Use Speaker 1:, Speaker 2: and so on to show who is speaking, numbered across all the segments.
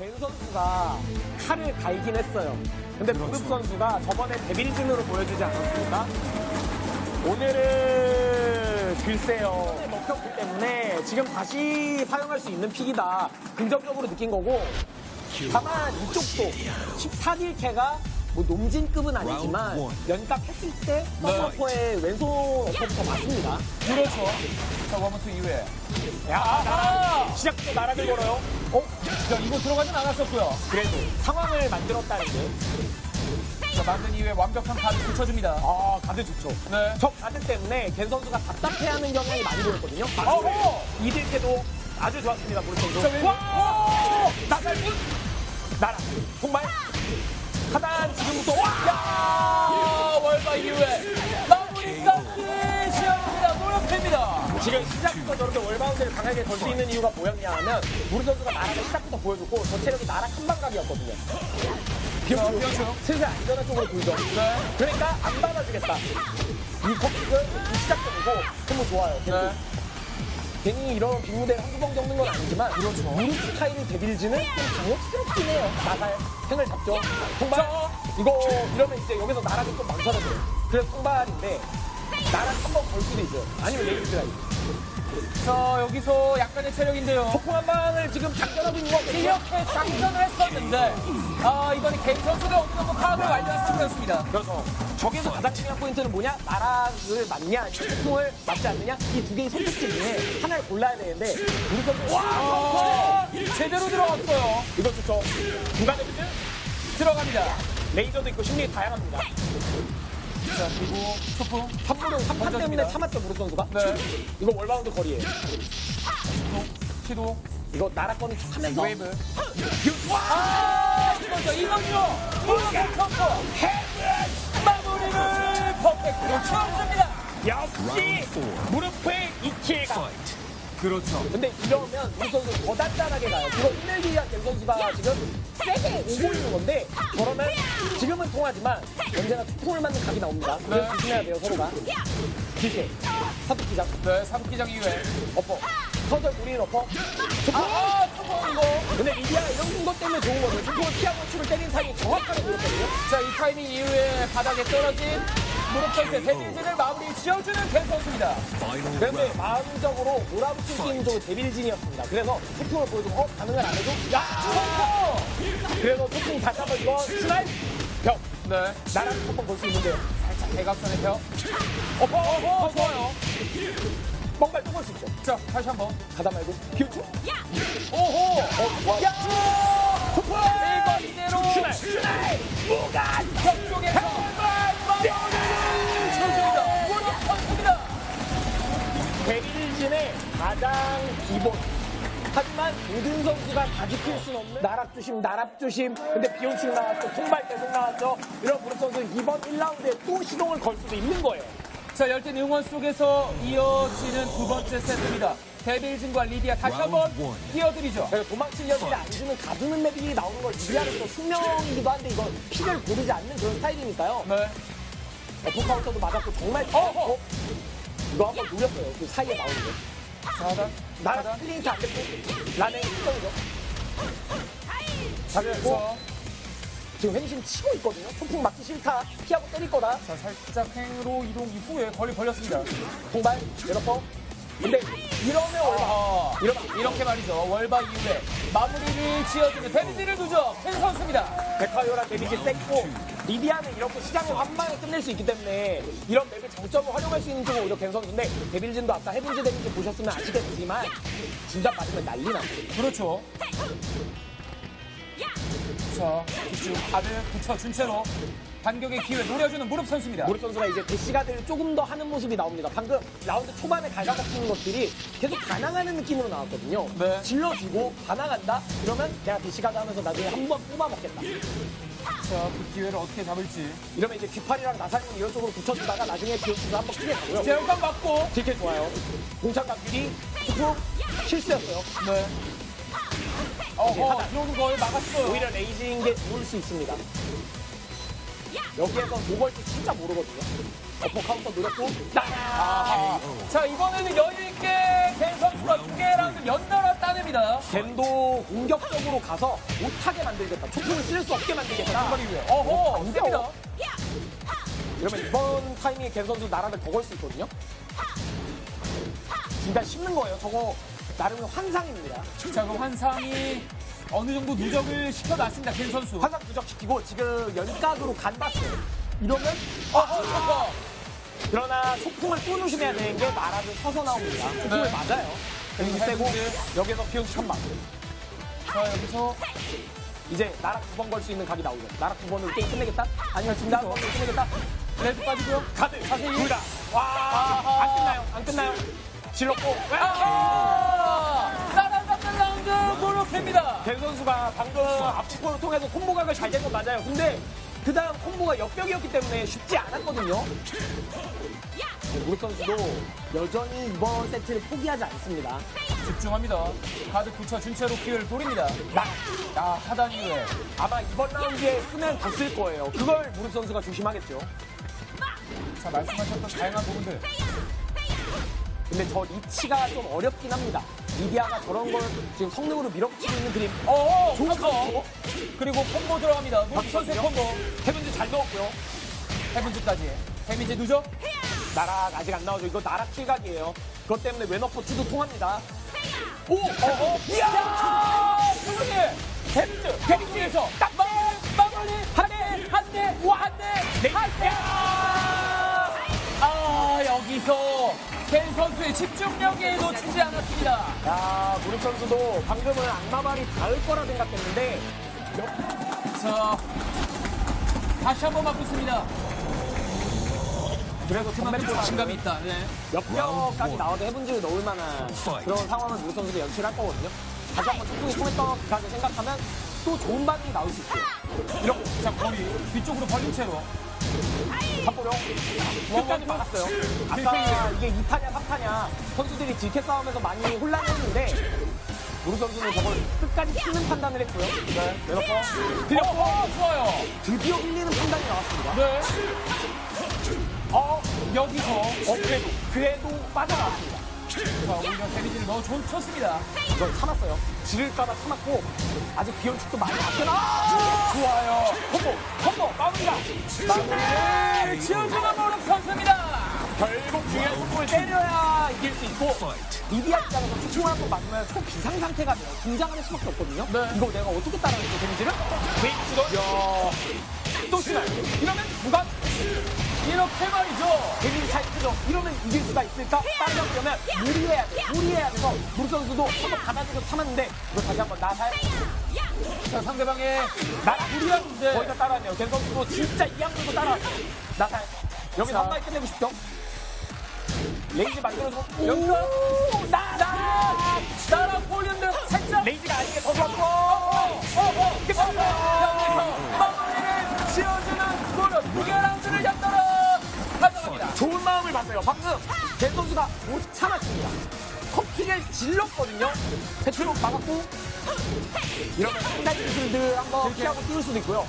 Speaker 1: 벤 선수가 칼을 갈긴 했어요. 근데 무릎 선수가 저번에 데빌진으로 보여주지 않았습니까? 오늘은 글쎄요. 먹혔기 때문에 지금 다시 사용할 수 있는 픽이다. 긍정적으로 느낀 거고. 다만 이쪽도 14딜캐가 뭐 농진급은 아니지만 연딱 했을 때 서퍼의 왼손 어퍼부터 맞습니다.
Speaker 2: 그렇죠. 자, 원먼트 이후에.
Speaker 1: 야, 나라, 시작부터 나락을 걸어요. 어?
Speaker 2: 자, 이거 들어가진 않았었고요.
Speaker 1: 그래도 상황을 만들었다는 게.
Speaker 2: 자, 만든 이후에 완벽한 카드 붙여줍니다.
Speaker 1: 아, 가드 좋죠.
Speaker 2: 네.
Speaker 1: 저 가드 때문에 겐 선수가 답답해하는 경향이 많이 보였거든요.
Speaker 2: 어허!
Speaker 1: 이들께도 아주 좋았습니다, 모르 선수.
Speaker 2: 자, 왼-
Speaker 1: 와! 나갈 나라. 정말 하단 지금부터 와!
Speaker 2: 아, 월바 이후에 마무리까지 시작합니다. 노력합니다.
Speaker 1: 지금 시작부터 저렇게 월바운드를 강하게 걸수 있는 이유가 뭐였냐 하면 우리 선수가 나락을 시작부터 보여줬고 저 체력이 나락 한방각이었거든요.
Speaker 2: 자, 비어죠.
Speaker 1: 슬슬 안전한 쪽으로 돌죠.
Speaker 2: 네.
Speaker 1: 그러니까 안 받아주겠다. 이이 시작점이고 너무 좋아요.
Speaker 2: 네.
Speaker 1: 괜히, 괜히 이런 빅무대를 한두 번 겪는 건 아니지만
Speaker 2: 그렇죠.
Speaker 1: 무릎 스타일을 데빌지는 좀 당혹스럽긴 해요. 나가요. 팽을 잡죠. 통발. 이거 이러면 이제 여기서 나락이 좀 망설여져요. 그래서 통발인데 나락 한번 걸 수도 있어요. 아니면 레이스 드라이브.
Speaker 2: 자, 여기서 약간의 체력인데요.
Speaker 1: 폭풍 한 방을 지금 장전하고 있는 거거든요.
Speaker 2: 이렇게 장전을 했었는데, 아, 이번에 개인 선수가 어느 정도 파악을 완료했습니다.
Speaker 1: 그래서 저기서 가장 중요한 포인트는 뭐냐? 나락을 맞냐? 폭풍을 맞지 않느냐? 이 두 개의 선택지 중에 하나를 골라야 되는데 우리 선수 와!
Speaker 2: 아, 제대로 들어갔어요.
Speaker 1: 이거 좋죠. 중간에 비트
Speaker 2: 들어갑니다.
Speaker 1: 레이저도 있고 심리 다양합니다.
Speaker 2: 자, 그리고 초풍.
Speaker 1: 3무령 3판 때문에. 참았죠, 무릎 선수가.
Speaker 2: 네.
Speaker 1: 이거 월바운드 거리에요.
Speaker 2: 시도.
Speaker 1: 이거 나락거는 척하면서
Speaker 2: 웨이브. 아, 이거죠, 이거죠. 무릎을 쳤고, 헤드! 마무리를 퍼펙트로 채워줍니다.
Speaker 1: 역시 무릎의 이키가.
Speaker 2: 그렇죠.
Speaker 1: 근데 이러면 우리 선수 더 단단하게 가요. 이거 힘내기 위한 겐 선수가 지금 세게 오고 있는 건데 저러면 지금은 통하지만 언제나 투풍을 맞는 각이 나옵니다. 그래서
Speaker 2: 네.
Speaker 1: 조심해야 돼요, 서로가. 길게. 사두기장,
Speaker 2: 네, 사부기장 이후에.
Speaker 1: 어퍼. 서절 우리는 어퍼. 투풍.
Speaker 2: 아, 초풍 이거.
Speaker 1: 근데 리디아가 이런 것 때문에 좋은 거죠. 투풍을 피하고 추를 때리는 타임이 정확하게 보였거든요.
Speaker 2: 자, 이 타이밍 이후에 바닥에 떨어진 무릎 선수의 데빌진을 마무리 지어주는 겐 선수입니다.
Speaker 1: 그런데 마음적으로 몰아붙일 수 있는 쪽은 데빌진이었습니다. 그래서 투풍을 보여주고 어? 반응을 안 해도 야! 그래서 투풍 다시 한번 이거 스나이 벽.
Speaker 2: 네,
Speaker 1: 나랑 한번 볼 수 있는데요.
Speaker 2: 살짝 대각선의 펴.
Speaker 1: 어퍼,
Speaker 2: 어,
Speaker 1: 어퍼,
Speaker 2: 좋아요.
Speaker 1: 뻥발 또볼수 있죠.
Speaker 2: 자, 다시 한 번.
Speaker 1: 가다 말고 비우초.
Speaker 2: 오호!
Speaker 1: 어, 야! 투풍!
Speaker 2: 이거 이대로!
Speaker 1: 스나이! 무간!
Speaker 2: 벽 쪽에
Speaker 1: 가장 기본. 하지만 모든 선수가 다 지킬 수는 없는 나락 조심, 나락 조심. 근데 비용충 나왔죠. 통발 계속 나왔죠. 이런 무릎 선수 이번 1라운드에 또 시동을 걸 수도 있는 거예요.
Speaker 2: 자, 열띤 응원 속에서 이어지는 두 번째 세트입니다. 데빌진과 리디아 다시 한번 띄워드리죠.
Speaker 1: 그래서 도망칠 여지를 안 주는 가두는 맵이 나오는 걸 리디아는 또 숙명이기도 한데 이거 픽을 고르지 않는 그런 스타일이니까요.
Speaker 2: 네.
Speaker 1: 어프 카운터도 맞았고 정말
Speaker 2: 어허!
Speaker 1: 어? 이거 한번 노렸어요. 그 사이에 나오는 거.
Speaker 2: 자단.
Speaker 1: 나랑 플레이트 안 됐고 특성이죠. 잘했고
Speaker 2: 그래서
Speaker 1: 지금 횡심 치고 있거든요. 폭풍 맞기 싫다. 피하고 때릴 거다.
Speaker 2: 자, 살짝 행으로 이동 이후에 거리 벌렸습니다.
Speaker 1: 통발 내놓고. 근데 이러면?
Speaker 2: 아,
Speaker 1: 이러면
Speaker 2: 이렇게 말이죠. 월바 이후에 마무리를 지어주는 데빌진을 누적 켄 선수입니다.
Speaker 1: 백화요라 데뷔지 셌고 리디아는 이렇게 시장을 한 방에 끝낼 수 있기 때문에 이런 맵을 장점을 활용할 수 있는 쪽은 오히려 갱 선수인데 데빌진도 아까 해븐즈 데빌진 보셨으면 아시겠지만 진짜 맞으면 난리 나고
Speaker 2: 그렇죠. 자, 뒤쪽 발을 붙여준 채로 반격의 기회 노려주는 무릎 선수입니다.
Speaker 1: 무릎 선수가 이제 대시가드를 조금 더 하는 모습이 나옵니다. 방금 라운드 초반에 갈가먹히는 것들이 계속 반항하는 느낌으로 나왔거든요.
Speaker 2: 네.
Speaker 1: 질러주고 반항한다? 그러면 내가 대시가드 하면서 나중에 한 번 뽑아먹겠다.
Speaker 2: 자, 그 기회를 어떻게 잡을지.
Speaker 1: 이러면 이제 귀팔이랑 나사님 이런 쪽으로 붙여주다가 나중에 비오스가 한번 크게 가고요.
Speaker 2: 제어감 맞고.
Speaker 1: 되게 좋아요. 감귤이 투프 실수였어요.
Speaker 2: 네. 어허, 들어오는 걸 막았어요.
Speaker 1: 오히려 레이징 게 좋을 수 있습니다. 여기에서 뭐 걸지 진짜 모르거든요. 어퍼 카운터 노렸고.
Speaker 2: 자, 이번에는 여유 있게 벤 선수가 두 개의 라운드 연달아 따냅니다.
Speaker 1: 젠도 공격적으로 가서 못하게 만들겠다. 초풍을 쓸 수 없게 만들겠다.
Speaker 2: 어허,
Speaker 1: 안
Speaker 2: 됩니다.
Speaker 1: 돼요. 이러면 이번 타이밍에 겐 선수 나라를 더 걸 수 있거든요. 중간 씹는 거예요. 저거 나름의 환상입니다.
Speaker 2: 자, 그럼 환상이 어느 정도 누적을 시켜놨습니다. 겐 선수.
Speaker 1: 환상 부적시키고 지금 연각으로 간봤어요. 이러면
Speaker 2: 어허, 저거.
Speaker 1: 그러나 소풍을 또 조심해야 되는 게 나라를 서서 나옵니다. 소풍을
Speaker 2: 네.
Speaker 1: 맞아요. 그리고 세고. 여기서 한 방.
Speaker 2: 자, 여기서
Speaker 1: 이제 나락 두 번 걸 수 있는 각이 나오죠. 나락 두 번으로 게임 끝내겠다? 아니면 진다? 번 끝내겠다?
Speaker 2: 레드 빠지고요.
Speaker 1: 가드 자세히 둘 다. 와. 안 끝나요. 안 끝나요. 질렀고.
Speaker 2: 아!
Speaker 1: 벤 선수가 방금 앞치포를 통해서 콤보각을 잘 된 건 맞아요. 근데 그 다음 콤보가 역벽이었기 때문에 쉽지 않았거든요. 네, 무릎 선수도 여전히 이번 세트를 포기하지 않습니다.
Speaker 2: 집중합니다. 가드 붙여준 채로 기회를 노립니다.
Speaker 1: 나,
Speaker 2: 야, 하단 이후에.
Speaker 1: 아마 이번 라운드에 쓰면 더 쓸 거예요. 그걸 무릎 선수가 조심하겠죠.
Speaker 2: 자, 말씀하셨던 다양한 부분들.
Speaker 1: 근데 저 리치가 좀 어렵긴 합니다. 리디아가 저런 걸 지금 성능으로 밀어붙이고 있는 그림.
Speaker 2: 어,
Speaker 1: 좋은
Speaker 2: 카운터.
Speaker 1: 카운터.
Speaker 2: 그리고 콤보 들어갑니다. 무릎 선수의 콤보.
Speaker 1: 헤븐즈 잘 넣었고요.
Speaker 2: 헤븐즈까지. 데미지 누적.
Speaker 1: 나락 아직 안 나오죠. 이거 나락 킬각이에요. 그것 때문에 왼어퍼2도 통합니다.
Speaker 2: 오, 어, 어. 이야! 수근이 데미지. 데미지에서 딱 마, 마무리. 한 대, 한 대, 와, 한 대.
Speaker 1: 네.
Speaker 2: 한 대. 선수의 집중력에 놓치지 않았습니다.
Speaker 1: 야, 무릎 선수도 방금은 악마발이 닿을 거라 생각했는데
Speaker 2: 자, 다시 한번 바꾸습니다.
Speaker 1: 그래도
Speaker 2: 그만큼
Speaker 1: 전멸보다
Speaker 2: 자신감이 있다. 네.
Speaker 1: 역벽까지 나와도 해본지를 넣을 만한 그런 상황을 무릎 선수가 연출할 거거든요. 다시 한번 충분히 통했던 각을 생각하면 또 좋은 반응이 나올 수 있어요. 이렇게
Speaker 2: 자, 거리 뒤쪽으로 벌린 채로.
Speaker 1: 삿포령 끝까지 막았어요. 아까 이게 2타냐 3타냐 선수들이 딜캐 싸움에서 많이 혼란했는데 무릎 선수는 저걸 끝까지 치는 판단을 했고요. 네. 내놓고
Speaker 2: 어,
Speaker 1: 들렸고
Speaker 2: 어, 좋아요.
Speaker 1: 드디어 흘리는 판단이 나왔습니다.
Speaker 2: 네.
Speaker 1: 어,
Speaker 2: 여기서
Speaker 1: 어 그래도 그래도 빠져나왔습니다.
Speaker 2: 자, 오히려 데미지를 넣어 줬습니다.
Speaker 1: 이걸 참았어요. 지를까봐 참았고 아직 비연축도 많이 아껴나.
Speaker 2: 좋아요.
Speaker 1: 콤보 콤보 마무리가
Speaker 2: 네, 지어주는 모릅 선수입니다.
Speaker 1: 결국 중요한 콤보를 때려야 이길 수 있고 리디아 입장에서 축구를 한번 맞으면 초 비상 상태가 돼요. 긴장하는 수밖에 없거든요.
Speaker 2: 네.
Speaker 1: 이거 내가 어떻게 따라가지 데미지를? 이야 또 신나요. 이러면 무관
Speaker 2: 이렇게 말이죠.
Speaker 1: 차이 크죠. 이러면 이길 수가 있을까? 따라가려면 무리해야 돼. 무리해야 돼서 무릎 선수도 한번 받아주고 참았는데 이거 다시 한번 나살
Speaker 2: 자, 상대방의
Speaker 1: 나라
Speaker 2: 무리하는데
Speaker 1: 거의 다 따라하네요. 겐 선수도 진짜 이양 물고 따라왔어요. 나살. 한 마리 끝내고 싶죠? 레이지 만들어서
Speaker 2: 여기서
Speaker 1: 오, 나라!
Speaker 2: 나
Speaker 1: 겐 선수가 못 참았습니다. 커피를 질렀거든요. 대충 막았고 이러면 상당히 기술들 한번. 피하고 띄울 수도 있고요.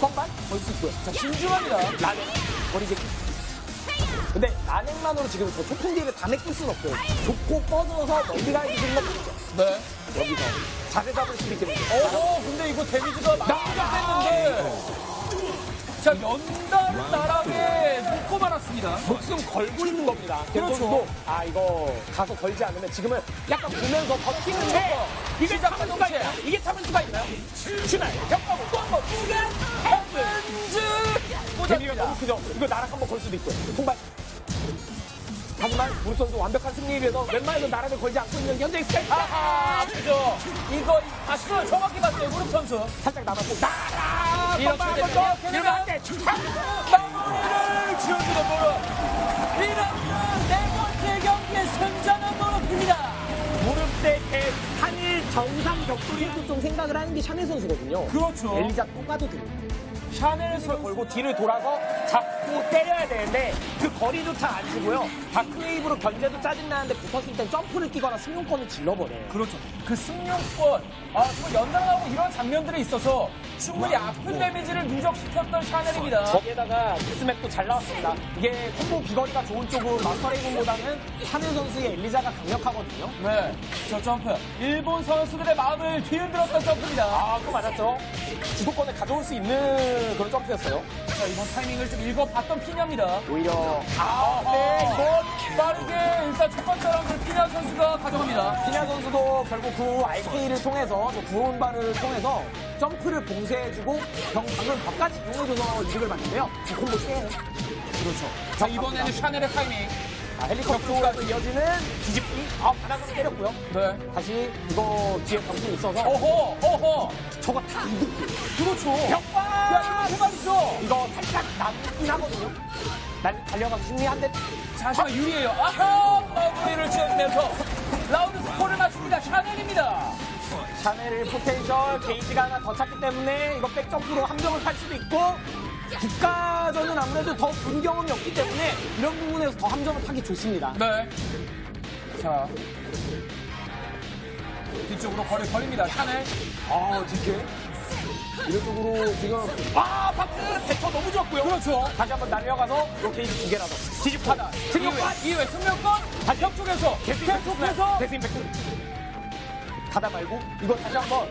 Speaker 1: 선반 걸수 있고요.
Speaker 2: 자, 신중합니다.
Speaker 1: 라넥 버리기. 근데 라넥만으로 지금 저 초풍 딜을 다 메꿀 수는 없어요. 좋고 뻗어서 멀리 가야 되는 건 있죠.
Speaker 2: 네.
Speaker 1: 여기서 자세 잡을 수도 있겠네요.
Speaker 2: 어, 근데 이거 데미지가 많이 됐는데. 자, 연달은 나락에 묶고 말았습니다.
Speaker 1: 목숨 걸고 있는 겁니다.
Speaker 2: 그렇죠.
Speaker 1: 아 이거 가서 걸지 않으면 지금은 약간 보면서 버티는데 이게 참을 수가 있나요? 이게 참을 수가 있나요? 주나요? 격하고 또한 번.
Speaker 2: 헤븐즈
Speaker 1: 데미가
Speaker 2: 꽂았습니다.
Speaker 1: 너무 크죠? 이거 나락 한번 걸 수도 있고요. 통발. 하지만 무릎 선수 완벽한 승리에 비해서 웬만해서 나락을 걸지 않고 있는 현재 스타일
Speaker 2: 아하, 아프죠. 이거 봤어요. 정확히 봤어요. 무릎 선수.
Speaker 1: 살짝 남았고 나락
Speaker 2: 이렇게 되면! 마무리를 지어주는. 이러면 네 번째 경기의 승자는 무릎입니다.
Speaker 1: 무릎 대 대, 한일 정상 격돌이도 좀 생각을 하는 게 샤넬 선수거든요.
Speaker 2: 그렇죠.
Speaker 1: 엘리자 또 가도 돼요.
Speaker 2: 샤넬 선수.
Speaker 1: 걸고 뒤를 돌아서 잡고 때려야 되는데 그 거리조차 안 주고요. 다크웨이브로 견제도 짜증나는데 붙었을 땐 점프를 끼거나 승용권을 질러버려요.
Speaker 2: 그렇죠. 그 승용권, 아, 정말 연달아나고 이런 장면들이 있어서 충분히 아픈 데미지를 누적시켰던 샤넬입니다.
Speaker 1: 거기에다가 디스맥도 잘 나왔습니다. 이게 콤보 비거리가 좋은 쪽은 마스터레이븐보다는 샤넬 선수의 엘리자가 강력하거든요.
Speaker 2: 네, 저 점프. 일본 선수들의 마음을 뒤흔들었던 점프입니다.
Speaker 1: 아, 그거 맞았죠. 주도권을 가져올 수 있는 그런 점프였어요.
Speaker 2: 자, 이번 타이밍을 좀 읽어봤던 피냐입니다.
Speaker 1: 오히려
Speaker 2: 아, 네, 이건 빠르게 일단 첫 번째 라운드 피냐 선수가 가져갑니다.
Speaker 1: 피냐 선수도 결국 그 RK를 통해서 저 구원발을 통해서 점프를 봉쇄해주고 경 방금 벽까지 이용해줘서 이득을 봤는데요. 그 콤보 세요.
Speaker 2: 그렇죠. 자, 이번에는 샤넬의 타이밍.
Speaker 1: 아, 헬리콥터로 이어지는 뒤집기. 아, 바닥으로 때렸고요.
Speaker 2: 네.
Speaker 1: 다시 이거 뒤에 병신이 있어서
Speaker 2: 어허, 어허.
Speaker 1: 저거 다 이득.
Speaker 2: 그렇죠.
Speaker 1: 벽과
Speaker 2: 야, 이거 대박이죠?
Speaker 1: 이거 살짝 남긴 하거든요. 날 달려가서 승리한데
Speaker 2: 자, 하지만 유리해요. 아하! 마무리를 지어주면서 라운드 스코어를 맞춥니다. 샤넬입니다.
Speaker 1: 샤넬 포텐셜 게이지가 하나 더 찼기 때문에 이거 백점프로 함정을 탈 수도 있고 국가전은 아무래도 더 본 경험이 없기 때문에 이런 부분에서 더 함정을 타기 좋습니다.
Speaker 2: 네. 자. 뒤쪽으로 거리 걸립니다. 샤넬.
Speaker 1: 아, 뒤게 이런 쪽으로 지금 아, 파크 대처 너무 좋았고요.
Speaker 2: 그렇죠.
Speaker 1: 다시 한번 날려가서 요 게이지 두 개라도 뒤집하다.
Speaker 2: 승용권 2회 승용권 다시 협쪽에서 계속해서
Speaker 1: 대신 백트 가다 말고 이거 다시 한번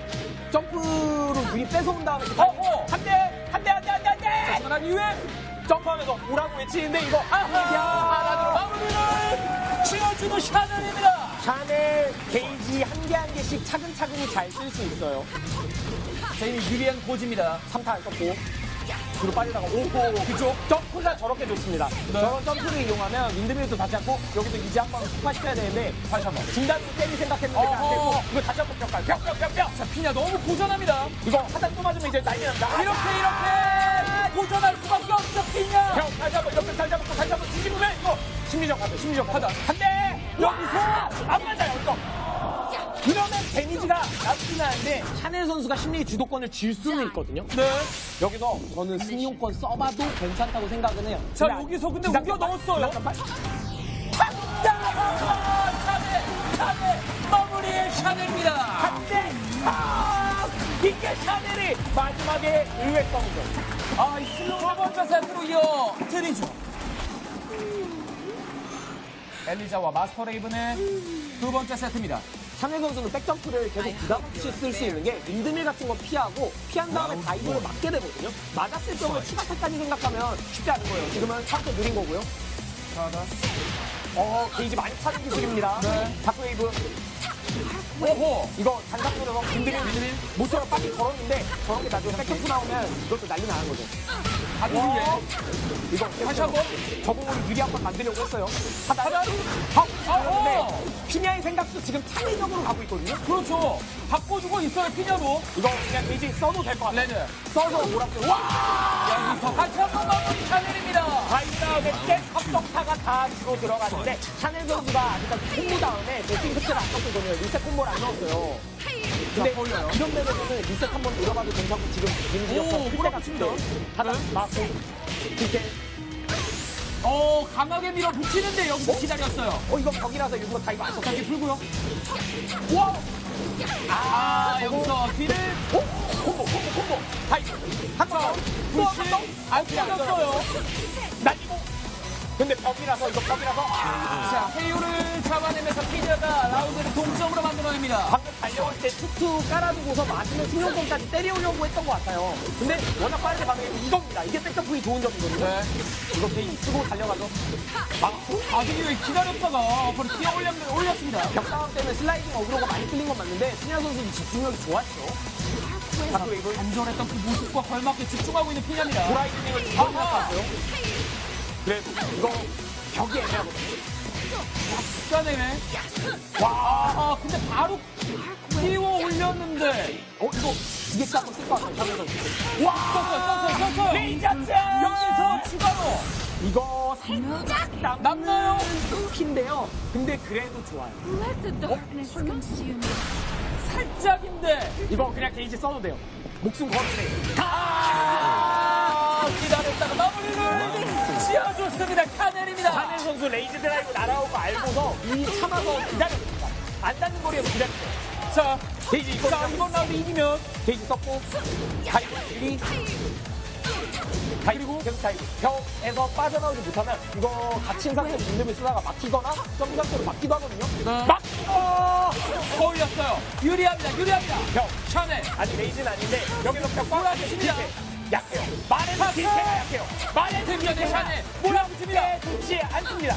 Speaker 1: 점프로 유리 뺏어온 다음에
Speaker 2: 어허.
Speaker 1: 한 대, 한 대, 한 대, 한 대, 한 대.
Speaker 2: 전환 2회
Speaker 1: 점프하면서 오라고 외치는데 이거
Speaker 2: 아하.
Speaker 1: 야,
Speaker 2: 마무리를 지어주는 샤넬입니다.
Speaker 1: 샤넬 게이지 한 개 한 개씩 차근차근히 잘 쓸 수 있어요.
Speaker 2: 자, 이미 유리한 고지입니다.
Speaker 1: 3타 안 썼고 뒤로 빠지다가 오고 그쪽 점프가 저렇게 좋습니다. 저런 점프를 이용하면 윈드밀도 다시 잡고 여기서 이제 한번 폭파시켜야 되는데
Speaker 2: 다시 한 번.
Speaker 1: 중단 때리 생각했는데 안 되고
Speaker 2: 어허.
Speaker 1: 이거 다시 한번 벽, 벽.
Speaker 2: 자, 피냐 너무 고전합니다.
Speaker 1: 이거 하단 또 맞으면 이제 난리 납니다.
Speaker 2: 이렇게 이렇게 고전할 수밖에 없죠, 피냐.
Speaker 1: 형, 다시 한번 옆에 다시 한번 다시 한번 뒤집으면 이거 심리적 하다 심리적 하다 한대 여기서 안 맞아요 이거 이러면 데미지가 낮긴 한데 샤넬 선수가 심리 주도권을 질 수는 있거든요
Speaker 2: 네.
Speaker 1: 여기서 저는 승용권 써봐도 괜찮다고 생각은 해요
Speaker 2: 자,
Speaker 1: 근데
Speaker 2: 여기서 근데
Speaker 1: 기상
Speaker 2: 우겨 넣었어요.
Speaker 1: 기상 깜빡.
Speaker 2: 자, 샤넬, 샤넬, 마무리의 샤넬입니다.
Speaker 1: 한대 아 이게 샤넬이 마지막에 의외성이죠
Speaker 2: 아, 이 슬로우 두 번째 세트로 이어 드리죠. 엘리자와 마스터 레이븐의 두 번째 세트입니다.
Speaker 1: 샤넬 선수는 백점프를 계속 부담 없이 쓸 수 있는 게 윈드밀 같은 거 피하고 피한 다음에 다이브를 맞게 되거든요. 맞았을 경우에 추가 타까지 생각하면 쉽지 않은 거예요. 지금은 차도 느린 거고요. 어, 게이지 많이 차는 기술입니다.
Speaker 2: 네.
Speaker 1: 다크웨이브.
Speaker 2: 오호.
Speaker 1: 이거 잔상 노려서 윈드밀, 윈드밀. 모처럼 빨리 걸었는데 저런 게 나중에 백점프 나오면 이것도 난리 나는 거죠.
Speaker 2: 아주
Speaker 1: 와. 이거
Speaker 2: 다시 한 번.
Speaker 1: 저공으로 유리 한번 만들려고 했어요. 하다
Speaker 2: 하다.
Speaker 1: học
Speaker 2: 아오.
Speaker 1: 하는데 피냐의 생각도 지금 창의적으로 가고 있거든요.
Speaker 2: 그렇죠. 바꿔주고 있어요, 피냐도.
Speaker 1: 이거 그냥 게이지 써도 될 것 같아요.
Speaker 2: 레드.
Speaker 1: 써서 오락들. 와!
Speaker 2: 여기서 다시 한 번 마무리 샤넬입니다.
Speaker 1: 다음에 셋 합성타가 다 주로 들어갔는데 샤넬 선수가 아직까지 콤보 다음에 데싱 끝을 안 썼거든요. 리셋 콤보를 안 넣었어요. 근데. 이런 맵에서는 리셋 한번 들어가도 괜찮고 지금 민지
Speaker 2: 오,
Speaker 1: 하다 맞고 이렇게
Speaker 2: 어, 강하게 밀어 붙이는데 여기서 기다렸어요.
Speaker 1: 어 이거 벽이라서 일부러 다이브 안 썼어.
Speaker 2: 여기 풀고요.
Speaker 1: 와!
Speaker 2: 아, 여기서 뒤를
Speaker 1: 오! 콤보 콤보 콤보 다이브 한번 더.
Speaker 2: 불씨. 안 풀렸어요.
Speaker 1: 날리고 근데 벽이라서 이거 벽이라서 아,
Speaker 2: 자, 헤이오를 잡아내면서 피냐가 라운드를 동점으로 만들어냅니다.
Speaker 1: 방금 달려올 때 툭툭 깔아두고서 맞으면 승용권까지 때리려고 했던 것 같아요. 근데 워낙 빠르게 반응해서 이겁니다. 이게 백점프이 좋은 점이거든요.
Speaker 2: 네.
Speaker 1: 이거 베이 쓰고 달려가죠. 막고
Speaker 2: 아들이 기다렸다가 바로 뛰어 올렸, 올렸습니다.
Speaker 1: 벽 상황 때문에 슬라이딩 어그로가 많이 끌린 건 맞는데 신야 선수 집중력이 좋았죠. 다크 웨이브
Speaker 2: 간절했던 그 모습과 걸맞게 집중하고 있는 피냐입니다.
Speaker 1: 드라이빙을 두번. 생각했어요. 그래도 이거 벽이 애매하거든요.
Speaker 2: 약간의 와, 아, 근데 바로 띄워 올렸는데
Speaker 1: 어 이거 이게 딱. 샤넬 선수. 와!
Speaker 2: 썼어요, 썼어요, 썼어요.
Speaker 1: 레이저츠!
Speaker 2: 여기서 추가로
Speaker 1: 이거 살짝 남,
Speaker 2: 남나요?
Speaker 1: 끊긴데요. 근데 그래도 좋아요.
Speaker 2: 살짝인데
Speaker 1: 이거 그냥 게이지 써도 돼요. 목숨 걸어도 돼요.
Speaker 2: 아, 아, 기다렸다가 마무리를 지어줬습니다. 샤넬입니다.
Speaker 1: 한일 선수 레이즈 드라이브 날아오고 알고서 이미 참아서 기다렸습니다. 안 닿는 거리에서 기다렸어요.
Speaker 2: 자,
Speaker 1: 데이지 이거
Speaker 2: 자, 이번 라운드 이기면
Speaker 1: 데이지 썼고 다이브 1위 그리고 계속 다이브 벽에서 빠져나오지 못하면 이거 갇힌 상태로 빈틈을 쓰다가 막히거나 점프 상태로 막기도 하거든요. 막! 어!
Speaker 2: 올렸어요. 유리합니다. 유리합니다.
Speaker 1: 벽!
Speaker 2: 샤넬.
Speaker 1: 아직 레이즈는 아닌데 여기서 벽
Speaker 2: 몰아주십니다.
Speaker 1: 약해요. 말해도 딜테가 약해요.
Speaker 2: 챔피언의
Speaker 1: 딜테가
Speaker 2: 샤넬. 몰아붙입니다.
Speaker 1: 좋지 않습니다.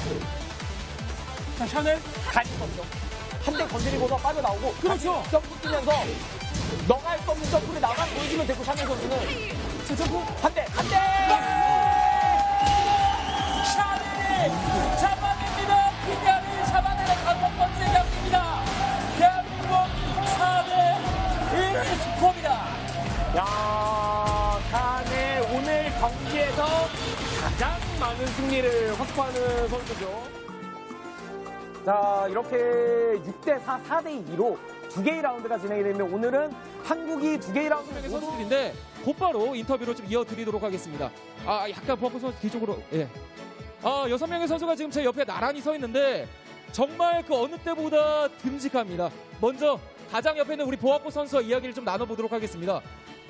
Speaker 2: 자, 샤넬.
Speaker 1: 가진 거죠. 한 대 건드리고서 빠져나오고
Speaker 2: 그렇죠.
Speaker 1: 점프 뛰면서 너가 할 수 없는 점프를 나만 보여주면 되고 샤넬 선수는 저 점프 한 대, 한 대!
Speaker 2: 샤넬이 잡아냅니다. 피냐를 잡아내는 다섯 번째 경기입니다. 대한민국 4대 1 스코어입니다.
Speaker 1: 야, 경기에서 가장 많은 승리를 확보하는 선수죠. 자, 이렇게 6대4, 4대2로 두 개의 라운드가 진행이 되면 오늘은 한국이 두 개의 라운드를 모두
Speaker 3: 선수들인데 곧바로 인터뷰로 좀 이어드리도록 하겠습니다. 아 약간 버프 선수 뒤쪽으로 예. 아 여섯 명의 선수가 지금 제 옆에 나란히 서 있는데 정말 그 어느 때보다 듬직합니다. 먼저 가장 옆에 있는 우리 보아코 선수와 이야기를 좀 나눠보도록 하겠습니다.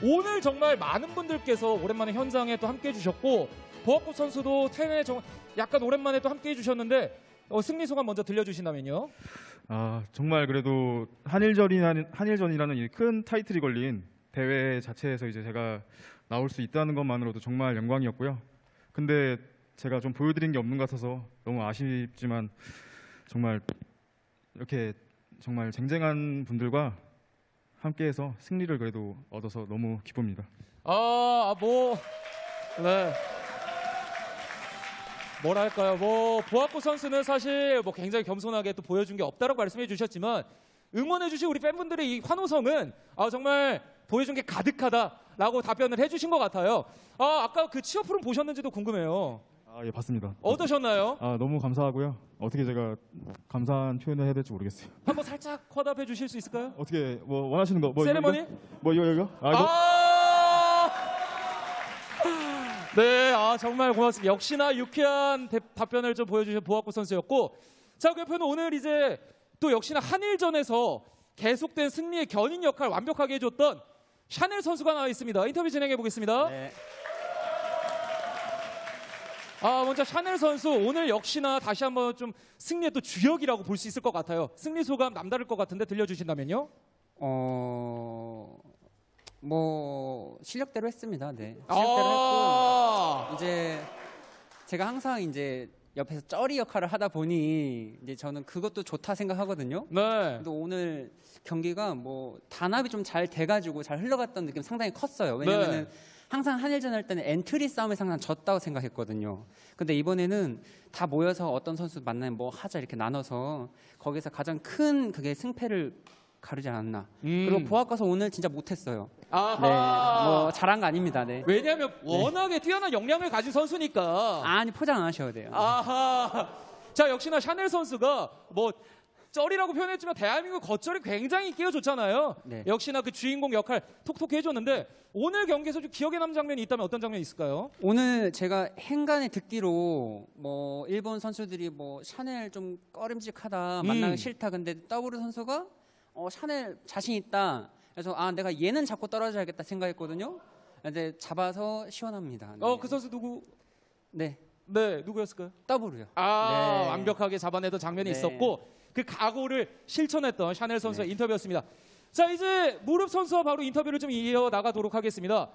Speaker 3: 오늘 정말 많은 분들께서 오랜만에 현장에 또 함께 해주셨고 보아코 선수도 텐에 정 약간 오랜만에 또 함께 해주셨는데 어, 승리 소감 먼저 들려주신다면요.
Speaker 4: 아 정말 그래도 한일전이라는 한일전이라는 이 큰 타이틀이 걸린 대회 자체에서 이제 제가 나올 수 있다는 것만으로도 정말 영광이었고요. 근데 제가 좀 보여드린 게 없는 것 같아서 너무 아쉽지만 정말 이렇게 정말 쟁쟁한 분들과 함께해서 승리를 그래도 얻어서 너무 기쁩니다.
Speaker 3: 아, 뭐, 네. 뭐랄까요, 뭐, 보아코 선수는 사실 뭐 굉장히 겸손하게 또 보여준 게 없다라고 말씀해 주셨지만 응원해주신 우리 팬분들의 이 환호성은 아, 정말 보여준 게 가득하다라고 답변을 해주신 것 같아요. 아, 아까 그 치어풀은 보셨는지도 궁금해요.
Speaker 4: 아 예 봤습니다.
Speaker 3: 어떠셨나요?
Speaker 4: 아 너무 감사하고요. 어떻게 제가 감사한 표현을 해야 될지 모르겠어요.
Speaker 3: 한번 살짝 화답해 주실 수 있을까요?
Speaker 4: 어떻게 뭐 원하시는 거? 뭐
Speaker 3: 세레머니?
Speaker 4: 이거? 뭐 이거 이거? 아 이거?
Speaker 3: 아! 네, 아 정말 고맙습니다. 역시나 유쾌한 대- 답변을 좀 보여주신 보아코 선수였고, 자, 그 옆에는 오늘 이제 또 역시나 한일전에서 계속된 승리의 견인 역할 완벽하게 해줬던 샤넬 선수가 나와 있습니다. 인터뷰 진행해 보겠습니다. 아, 먼저 샤넬 선수 오늘 역시나 다시 한번 좀 승리의 또 주역이라고 볼 수 있을 것 같아요. 승리 소감 남다를 것 같은데 들려주신다면요?
Speaker 5: 어, 뭐 실력대로 했습니다. 네. 실력대로 했고
Speaker 3: 아,
Speaker 5: 이제 제가 항상 이제 옆에서 쩌리 역할을 하다 보니 이제 저는 그것도 좋다 생각하거든요.
Speaker 3: 네.
Speaker 5: 근데 오늘 경기가 뭐 단합이 좀 잘 돼가지고 잘 흘러갔던 느낌 상당히 컸어요. 왜냐면은
Speaker 3: 네.
Speaker 5: 항상 한일전 할 때는 엔트리 싸움에서 항상 졌다고 생각했거든요. 근데 이번에는 다 모여서 어떤 선수 만나면 뭐 하자 이렇게 나눠서 거기서 가장 큰 그게 승패를 가르지 않았나.
Speaker 3: 음.
Speaker 5: 그리고 보아과서 오늘 진짜 못했어요.
Speaker 3: 아하.
Speaker 5: 네, 뭐 잘한 거 아닙니다. 네.
Speaker 3: 왜냐하면 워낙에 뛰어난 역량을 가진 선수니까.
Speaker 5: 아니 포장 안 하셔도 돼요.
Speaker 3: 아하. 자 역시나 샤넬 선수가 뭐 쩔이라고 표현했지만 대한민국 겉절이 굉장히 끼워줬잖아요.
Speaker 5: 네.
Speaker 3: 역시나 그 주인공 역할 톡톡히 해줬는데 오늘 경기에서 좀 기억에 남는 장면이 있다면 어떤 장면이 있을까요?
Speaker 5: 오늘 제가 행간에 듣기로 뭐 일본 선수들이 뭐 샤넬 좀 꺼림직하다
Speaker 3: 음.
Speaker 5: 만나기 싫다 근데 더블 선수가 어 샤넬 자신 있다 그래서 아 내가 얘는 잡고 떨어져야겠다 생각했거든요 근데 잡아서 시원합니다 네.
Speaker 3: 어그 선수 누구?
Speaker 5: 네
Speaker 3: 네 누구였을까요?
Speaker 5: 더블이요
Speaker 3: 아
Speaker 5: 네.
Speaker 3: 완벽하게 잡아내던 장면이
Speaker 5: 네.
Speaker 3: 있었고 그 각오를 실천했던 샤넬 선수의 인터뷰였습니다. 자 이제 무릎 선수와 바로 인터뷰를 좀 이어 나가도록 하겠습니다.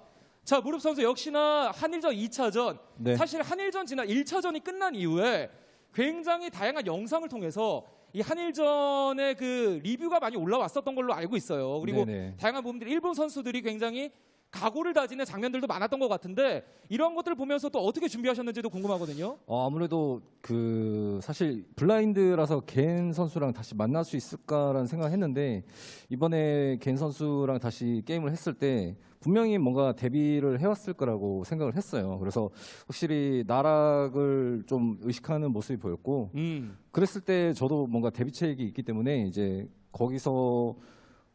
Speaker 3: 자 무릎 선수 역시나 한일전 2차전
Speaker 6: 네.
Speaker 3: 사실 한일전 지난 1차전이 끝난 이후에 굉장히 다양한 영상을 통해서 이 한일전의 그 리뷰가 많이 올라왔었던 걸로 알고 있어요. 그리고
Speaker 6: 네네.
Speaker 3: 다양한 부분들이 일본 선수들이 굉장히 각오를 다지는 장면들도 많았던 것 같은데 이런 것들을 보면서 또 어떻게 준비하셨는지도 궁금하거든요.
Speaker 6: 어, 아무래도 그 사실 블라인드라서 겐 선수랑 다시 만날 수 있을까라는 생각을 했는데 이번에 겐 선수랑 다시 게임을 했을 때 분명히 뭔가 데뷔를 해왔을 거라고 생각을 했어요. 그래서 확실히 나락을 좀 의식하는 모습이 보였고
Speaker 3: 음.
Speaker 6: 그랬을 때 저도 뭔가 데뷔책이 있기 때문에 이제 거기서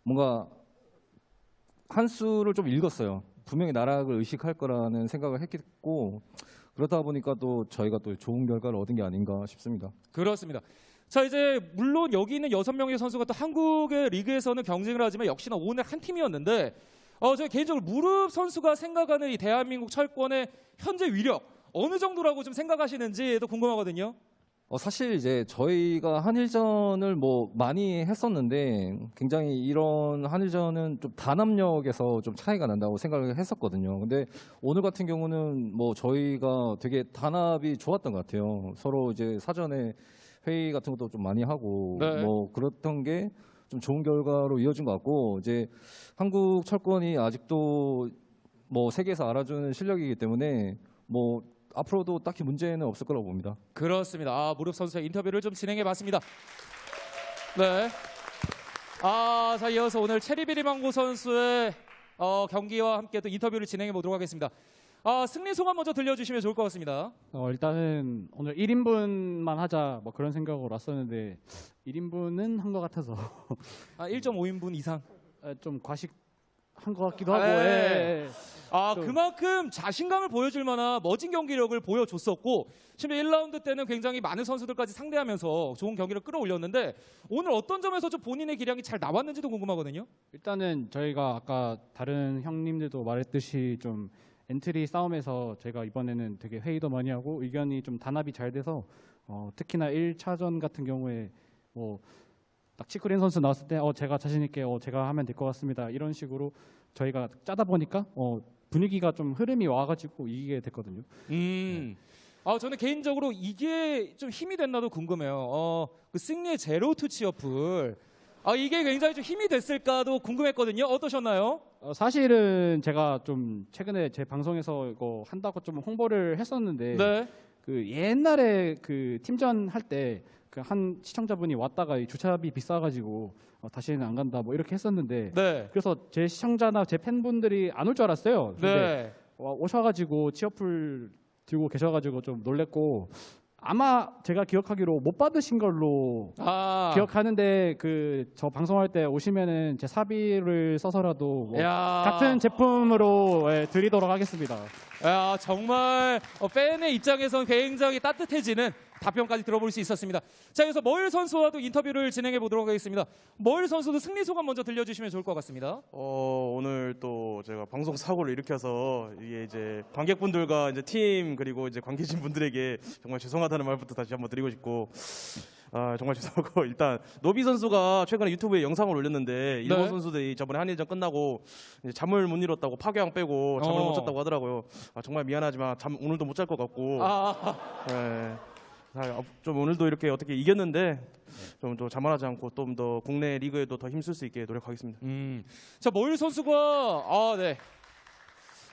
Speaker 6: 뭔가 한 수를 좀 읽었어요. 분명히 나락을 의식할 거라는 생각을 했겠고 그러다 보니까 또 저희가 또 좋은 결과를 얻은 게 아닌가 싶습니다.
Speaker 3: 그렇습니다. 자 이제 물론 여기 있는 여섯 명의 선수가 또 한국의 리그에서는 경쟁을 하지만 역시나 오늘 한 팀이었는데 어, 저 개인적으로 무릎 선수가 생각하는 이 대한민국 철권의 현재 위력 어느 정도라고 좀 생각하시는지도 궁금하거든요.
Speaker 6: 어, 사실 이제 저희가 한일전을 뭐 많이 했었는데 굉장히 이런 한일전은 좀 단합력에서 좀 차이가 난다고 생각을 했었거든요. 근데 오늘 같은 경우는 뭐 저희가 되게 단합이 좋았던 것 같아요. 서로 이제 사전에 회의 같은 것도 좀 많이 하고
Speaker 3: 네.
Speaker 6: 뭐 그랬던 게 좀 좋은 결과로 이어진 것 같고 이제 한국 철권이 아직도 뭐 세계에서 알아주는 실력이기 때문에 뭐 앞으로도 딱히 문제는 없을 거라고 봅니다.
Speaker 3: 그렇습니다. 아, 무릎 선수의 인터뷰를 좀 진행해 봤습니다. 네. 아, 자, 이어서 오늘 체리비리망고 선수의 어, 경기와 함께 또 인터뷰를 진행해 보도록 하겠습니다. 아, 승리 소감 먼저 들려주시면 좋을 것 같습니다.
Speaker 7: 어, 일단은 오늘 1인분만 하자 뭐 그런 생각으로 왔었는데 1인분은 한 것 같아서
Speaker 3: 아, 1.5인분 이상.
Speaker 7: 아, 좀 과식 한 것 같기도 하고
Speaker 3: 아, 예.
Speaker 7: 예, 예.
Speaker 3: 아,
Speaker 7: 좀-
Speaker 3: 그만큼 자신감을 보여줄 만한 멋진 경기력을 보여줬었고, 심지어 1라운드 때는 굉장히 많은 선수들까지 상대하면서 좋은 경기를 끌어올렸는데, 오늘 어떤 점에서 좀 본인의 기량이 잘 나왔는지도 궁금하거든요.
Speaker 7: 일단은 저희가 아까 다른 형님들도 말했듯이 좀 엔트리 싸움에서 저희가 이번에는 되게 회의도 많이 하고 의견이 좀 단합이 잘 돼서 어, 특히나 1차전 같은 경우에 뭐딱 치크린 선수 나왔을 때 어, 제가 자신 있게 어, 제가 하면 될 것 같습니다 이런 식으로 저희가 짜다 보니까 어, 분위기가 좀 흐름이 와가지고 이기게 됐거든요.
Speaker 3: 음. 아, 저는 개인적으로 이게 좀 힘이 됐나도 궁금해요. 어, 그 승리의 제로 투 치어풀. 아, 이게 굉장히 좀 힘이 됐을까도 궁금했거든요. 어떠셨나요?
Speaker 7: 어, 사실은 제가 좀 최근에 제 방송에서 이거 한다고 좀 홍보를 했었는데
Speaker 3: 네.
Speaker 7: 그 옛날에 그 팀전 할때그 한 시청자분이 왔다가 이 주차비 비싸가지고 어, 다시는 안 간다 뭐 이렇게 했었는데
Speaker 3: 네.
Speaker 7: 그래서 제 시청자나 제 팬분들이 안 올 줄 알았어요. 근데
Speaker 3: 네.
Speaker 7: 와- 오셔가지고 치어풀 들고 계셔가지고 좀 놀랬고 아마 제가 기억하기로 못 받으신 걸로
Speaker 3: 아.
Speaker 7: 기억하는데 그 저 방송할 때 오시면은 제 사비를 써서라도 뭐
Speaker 3: 야.
Speaker 7: 같은 제품으로 예, 드리도록 하겠습니다.
Speaker 3: 야, 정말 어, 팬의 입장에선 굉장히 따뜻해지는 답변까지 들어볼 수 있었습니다. 자, 그래서 멀 선수와도 인터뷰를 진행해 보도록 하겠습니다. 멀 선수도 승리 소감 먼저 들려주시면 좋을 것 같습니다.
Speaker 8: 어, 오늘 또 제가 방송 사고를 일으켜서 이게 이제 관객분들과 이제 팀 그리고 이제 관계진 분들에게 정말 죄송하다는 말부터 다시 한번 드리고 싶고 아, 정말 죄송하고 일단 노비 선수가 최근에 유튜브에 영상을 올렸는데 일본
Speaker 3: 네.
Speaker 8: 선수들이 저번에 한일전 끝나고 이제 잠을 못 이뤘다고 파괴왕 빼고 잠을
Speaker 3: 어.
Speaker 8: 못 잤다고 하더라고요. 아, 정말 미안하지만 잠 오늘도 못 잘 것 같고
Speaker 3: 아,
Speaker 8: 네. 아, 좀 오늘도 이렇게 어떻게 이겼는데 좀 더 자만하지 않고 좀 더 국내 리그에도 더 힘쓸 수 있게 노력하겠습니다.
Speaker 3: 음. 자, 멀 선수가 아, 네.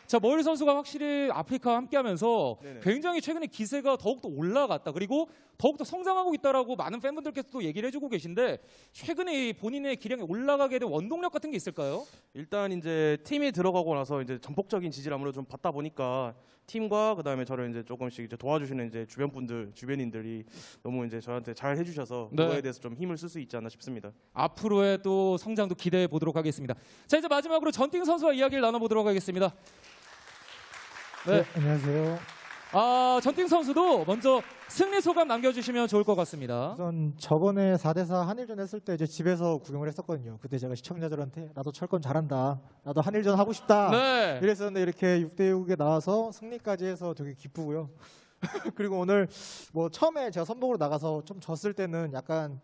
Speaker 3: 자, 멀 선수가 확실히 아프리카와 함께하면서
Speaker 8: 네네.
Speaker 3: 굉장히 최근에 기세가 더욱더 올라갔다. 그리고 더욱더 성장하고 있다라고 많은 팬분들께서도 얘기를 해주고 계신데 최근에 이 본인의 기량이 올라가게 된 원동력 같은 게 있을까요?
Speaker 8: 일단 이제 팀이 들어가고 나서 이제 전폭적인 지지를 아무래도 좀 받다 보니까 팀과 그다음에 저를 이제 조금씩 이제 도와주시는 이제 주변 분들 주변인들이 너무 이제 저한테 잘 해주셔서
Speaker 3: 네.
Speaker 8: 그거에 대해서 좀 힘을 쓸 수 있지 않나 싶습니다.
Speaker 3: 앞으로의 또 성장도 기대해 보도록 하겠습니다. 자 이제 마지막으로 전팅 선수와 이야기를 나눠보도록 하겠습니다. 네.
Speaker 9: 안녕하세요.
Speaker 3: 아 전팅 선수도 먼저 승리 소감 남겨주시면 좋을 것 같습니다.
Speaker 9: 우선 저번에 4대4 한일전 했을 때 이제 집에서 구경을 했었거든요. 그때 제가 시청자들한테 나도 철권 잘한다. 나도 한일전 하고 싶다.
Speaker 3: 네.
Speaker 9: 이랬었는데 이렇게 6대6에 나와서 승리까지 해서 되게 기쁘고요. 그리고 오늘 뭐 처음에 제가 선봉으로 나가서 좀 졌을 때는 약간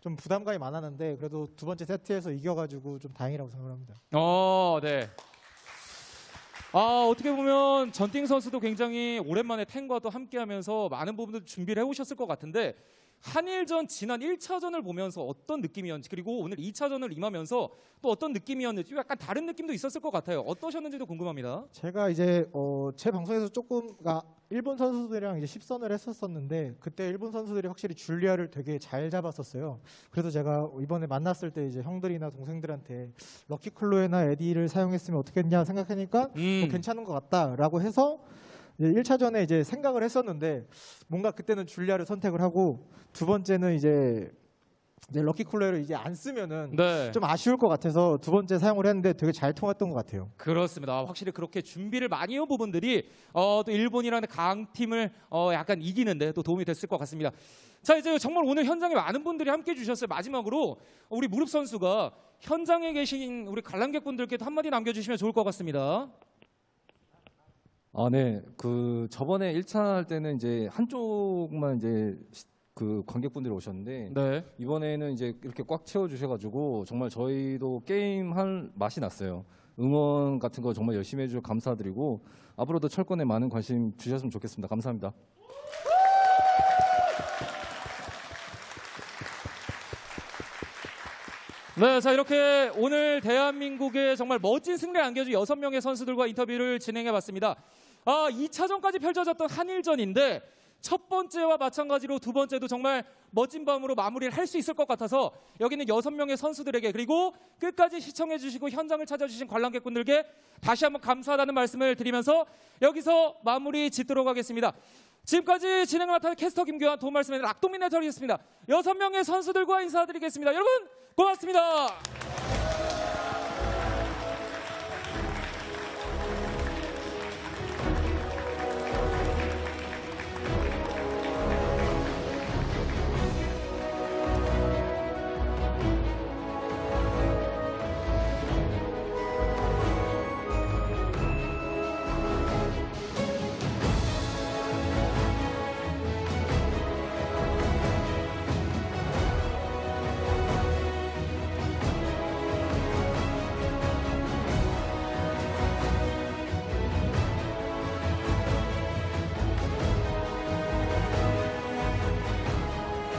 Speaker 9: 좀 부담감이 많았는데 그래도 두 번째 세트에서 이겨가지고 좀 다행이라고 생각합니다.
Speaker 3: 어, 네. 아, 어떻게 보면 전팅 선수도 굉장히 오랜만에 탱과도 함께하면서 많은 부분들 준비를 해오셨을 것 같은데 한일전 지난 1차전을 보면서 어떤 느낌이었는지 그리고 오늘 2차전을 임하면서 또 어떤 느낌이었는지 약간 다른 느낌도 있었을 것 같아요. 어떠셨는지도 궁금합니다.
Speaker 9: 제가 이제 어, 제 방송에서 조금 가 일본 선수들이랑 이제 10선을 했었었는데 그때 일본 선수들이 확실히 줄리아를 되게 잘 잡았었어요. 그래서 제가 이번에 만났을 때 이제 형들이나 동생들한테 럭키 클로에나 에디를 사용했으면 어떻겠냐 생각하니까
Speaker 3: 음.
Speaker 9: 뭐 괜찮은 것 같다라고 해서 1차전에 이제 생각을 했었는데 뭔가 그때는 줄리아를 선택을 하고 두 번째는 이제 이제 럭키 쿨러를 이제 안 쓰면은
Speaker 3: 네.
Speaker 9: 좀 아쉬울 것 같아서 두 번째 사용을 했는데 되게 잘 통했던 것 같아요.
Speaker 3: 그렇습니다. 확실히 그렇게 준비를 많이 해온 부분들이 어, 또 일본이라는 강팀을 어, 약간 이기는데 또 도움이 됐을 것 같습니다. 자 이제 정말 오늘 현장에 많은 분들이 함께 해 주셨어요. 마지막으로 우리 무릎 선수가 현장에 계신 우리 관람객분들께 도 한마디 남겨주시면 좋을 것 같습니다.
Speaker 6: 아, 네. 그 저번에 1차 할 때는 이제 한쪽만 이제 시- 그 관객분들이 오셨는데
Speaker 3: 네.
Speaker 6: 이번에는 이제 이렇게 꽉 채워 주셔 가지고 정말 저희도 게임 할 맛이 났어요. 응원 같은 거 정말 열심히 해 주셔서 감사드리고 앞으로도 철권에 많은 관심 주셨으면 좋겠습니다. 감사합니다.
Speaker 3: 네, 자 이렇게 오늘 대한민국의 정말 멋진 승리를 안겨준 여섯 명의 선수들과 인터뷰를 진행해봤습니다. 아, 2차전까지 펼쳐졌던 한일전인데 첫 번째와 마찬가지로 두 번째도 정말 멋진 밤으로 마무리를 할 수 있을 것 같아서 여기는 여섯 명의 선수들에게 그리고 끝까지 시청해 주시고 현장을 찾아주신 관람객분들께 다시 한번 감사하다는 말씀을 드리면서 여기서 마무리 짓도록 하겠습니다. 지금까지 진행을 맡은 캐스터 김규환 도움 말씀에 악동민 네터리였습니다. 여섯 명의 선수들과 인사드리겠습니다. 여러분 고맙습니다.